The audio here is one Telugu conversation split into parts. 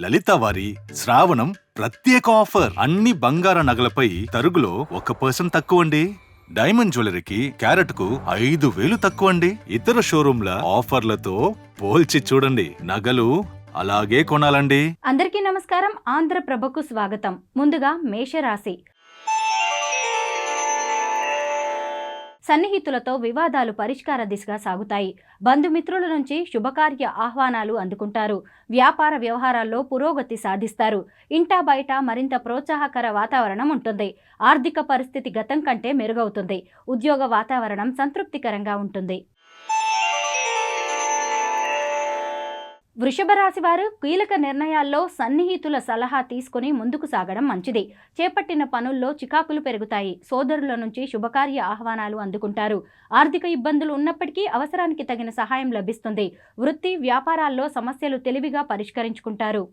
లలిత వారి శ్రావణం ప్రత్యేక ఆఫర్. అన్ని బంగార నగలపై తరుగులో ఒక పర్సెంట్ తక్కువండి. డైమండ్ జ్యువెలరీకి క్యారెట్కు ఐదు వేలు తక్కువ అండి ఇతర షోరూంల ఆఫర్లతో పోల్చి చూడండి. నగలు అలాగే కొనాలండి. అందరికీ నమస్కారం. ఆంధ్రప్రభకు స్వాగతం. ముందుగా మేషరాశి. సన్నిహితులతో వివాదాలు పరిష్కార దిశగా సాగుతాయి. బంధుమిత్రుల నుంచి శుభకార్య ఆహ్వానాలు అందుకుంటారు. వ్యాపార వ్యవహారాల్లో పురోగతి సాధిస్తారు. ఇంటా బయట మరింత ప్రోత్సాహకర వాతావరణం ఉంటుంది. ఆర్థిక పరిస్థితి గతం కంటే మెరుగవుతుంది. ఉద్యోగ వాతావరణం సంతృప్తికరంగా ఉంటుంది. వృషభ రాశి వారు కీలక నిర్ణయాల్లో సన్నిహితుల సలహా తీసుకుని ముందుకు సాగడం మంచిది. చేపట్టిన పనుల్లో చికాకులు పెరుగుతాయి. సోదరుల నుంచి శుభకార్య ఆహ్వానాలు అందుకుంటారు. ఆర్థిక ఇబ్బందులు ఉన్నప్పటికీ అవసరానికి తగిన సహాయం లభిస్తుంది. వృత్తి వ్యాపారాల్లో సమస్యలు తెలివిగా పరిష్కరించుకుంటారు.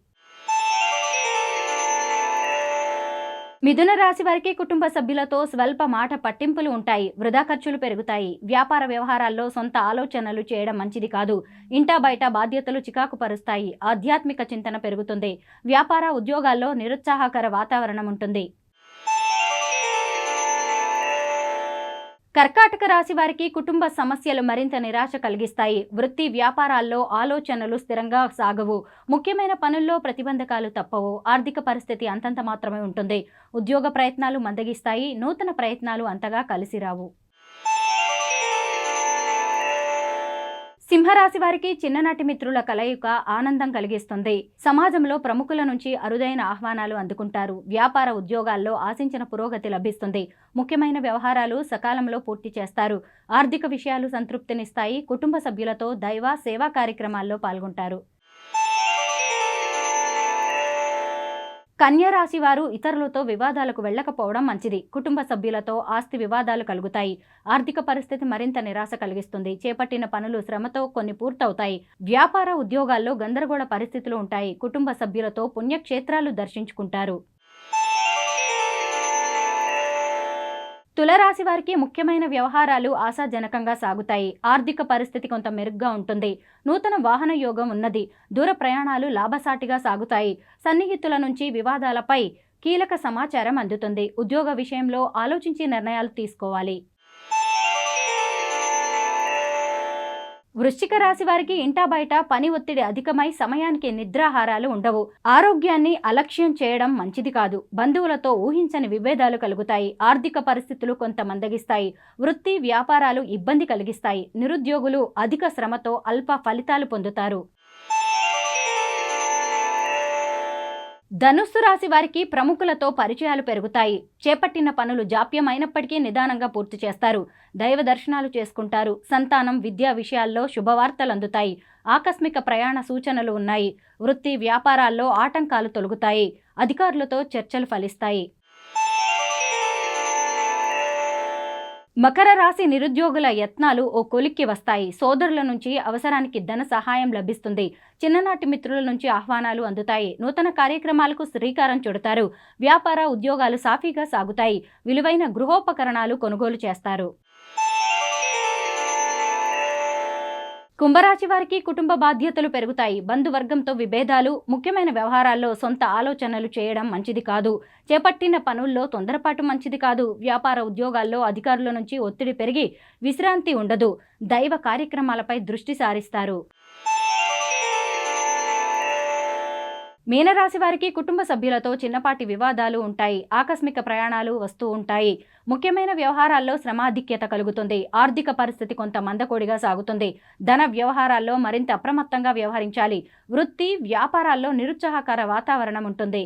మిథున రాశి వారికి కుటుంబ సభ్యులతో స్వల్ప మాట పట్టింపులు ఉంటాయి. వృధా ఖర్చులు పెరుగుతాయి. వ్యాపార వ్యవహారాల్లో సొంత ఆలోచనలు చేయడం మంచిది కాదు. ఇంటా బయట బాధ్యతలు చికాకు పరుస్తాయి. ఆధ్యాత్మిక చింతన పెరుగుతుంది. వ్యాపార ఉద్యోగాల్లో నిరుత్సాహకర వాతావరణం ఉంటుంది. కర్కాటక రాశి వారికి కుటుంబ సమస్యలు మరింత నిరాశ కలిగిస్తాయి. వృత్తి వ్యాపారాల్లో ఆలోచనలు స్థిరంగా సాగవు. ముఖ్యమైన పనుల్లో ప్రతిబంధకాలు తప్పవు. ఆర్థిక పరిస్థితి అంతంత మాత్రమే ఉంటుంది. ఉద్యోగ ప్రయత్నాలు మందగిస్తాయి. నూతన ప్రయత్నాలు అంతగా కలిసిరావు సింహరాశి వారికి చిన్ననాటి మిత్రుల కలయిక ఆనందం కలిగిస్తుంది. సమాజంలో ప్రముఖుల నుంచి అరుదైన ఆహ్వానాలు అందుకుంటారు. వ్యాపార ఉద్యోగాల్లో ఆశించిన పురోగతి లభిస్తుంది. ముఖ్యమైన వ్యవహారాలు సకాలంలో పూర్తి చేస్తారు. ఆర్థిక విషయాలు సంతృప్తినిస్తాయి. కుటుంబ సభ్యులతో దైవ సేవా కార్యక్రమాల్లో పాల్గొంటారు. కన్యరాశి వారు ఇతరులతో వివాదాలకు వెళ్ళకపోవడం మంచిది. కుటుంబ సభ్యులతో ఆస్తి వివాదాలు కలుగుతాయి. ఆర్థిక పరిస్థితి మరింత నిరాశ కలిగిస్తుంది. చేపట్టిన పనులు శ్రమతో కొన్ని పూర్తవుతాయి. వ్యాపార ఉద్యోగాల్లో గందరగోళ పరిస్థితులు ఉంటాయి. కుటుంబ సభ్యులతో పుణ్యక్షేత్రాలు దర్శించుకుంటారు. తులరాశి వారికి ముఖ్యమైన వ్యవహారాలు ఆశాజనకంగా సాగుతాయి. ఆర్థిక పరిస్థితి కొంత మెరుగ్గా ఉంటుంది. నూతన వాహన యోగం ఉన్నది. దూర ప్రయాణాలు లాభసాటిగా సాగుతాయి. సన్నిహితుల నుంచి వివాదాలపై కీలక సమాచారం అందుతుంది. ఉద్యోగ విషయంలో ఆలోచించి నిర్ణయాలు తీసుకోవాలి. వృశ్చిక రాశి వారికి ఇంటా బయట పని ఒత్తిడి అధికమై సమయానికి నిద్రాహారాలు ఉండవు. ఆరోగ్యాన్ని అలక్ష్యం చేయడం మంచిది కాదు. బంధువులతో ఊహించని విభేదాలు కలుగుతాయి. ఆర్థిక పరిస్థితులు కొంత మందగిస్తాయి. వృత్తి వ్యాపారాలు ఇబ్బంది కలిగిస్తాయి. నిరుద్యోగులు అధిక శ్రమతో అల్ప ఫలితాలు పొందుతారు. ధనుస్సు రాశి వారికి ప్రముఖులతో పరిచయాలు పెరుగుతాయి. చేపట్టిన పనులు జాప్యమైనప్పటికీ నిదానంగా పూర్తి చేస్తారు. దైవ దర్శనాలు చేసుకుంటారు. సంతానం విద్యా విషయాల్లో శుభవార్తలు అందుతాయి ఆకస్మిక ప్రయాణ సూచనలు ఉన్నాయి. వృత్తి వ్యాపారాల్లో ఆటంకాలు తొలగుతాయి. అధికారులతో చర్చలు ఫలిస్తాయి. మకర రాశి నిరుద్యోగుల యత్నాలు ఓ కొలిక్కి వస్తాయి. సోదరుల నుంచి అవసరానికి ధన సహాయం లభిస్తుంది. చిన్ననాటి మిత్రుల నుంచి ఆహ్వానాలు అందుతాయి. నూతన కార్యక్రమాలకు శ్రీకారం చుడతారు. వ్యాపార ఉద్యోగాలు సాఫీగా సాగుతాయి. విలువైన గృహోపకరణాలు కొనుగోలు చేస్తారు. కుంభరాశి వారికి కుటుంబ బాధ్యతలు పెరుగుతాయి. బంధువర్గంతో విభేదాలు ముఖ్యమైన వ్యవహారాల్లో సొంత ఆలోచనలు చేయడం మంచిది కాదు. చేపట్టిన పనుల్లో తొందరపాటు మంచిది కాదు. వ్యాపార ఉద్యోగాల్లో అధికారుల నుంచి ఒత్తిడి పెరిగి విశ్రాంతి ఉండదు. దైవ కార్యక్రమాలపై దృష్టి సారిస్తారు. మీనరాశి వారికి కుటుంబ సభ్యులతో చిన్నపాటి వివాదాలు ఉంటాయి. ఆకస్మిక ప్రయాణాలు వస్తూ ఉంటాయి. ముఖ్యమైన వ్యవహారాల్లో శ్రమాధిక్యత కలుగుతుంది. ఆర్థిక పరిస్థితి కొంత మందకోడిగా సాగుతుంది. ధన వ్యవహారాల్లో మరింత అప్రమత్తంగా వ్యవహరించాలి. వృత్తి వ్యాపారాల్లో నిరుత్సాహకర వాతావరణం ఉంటుంది.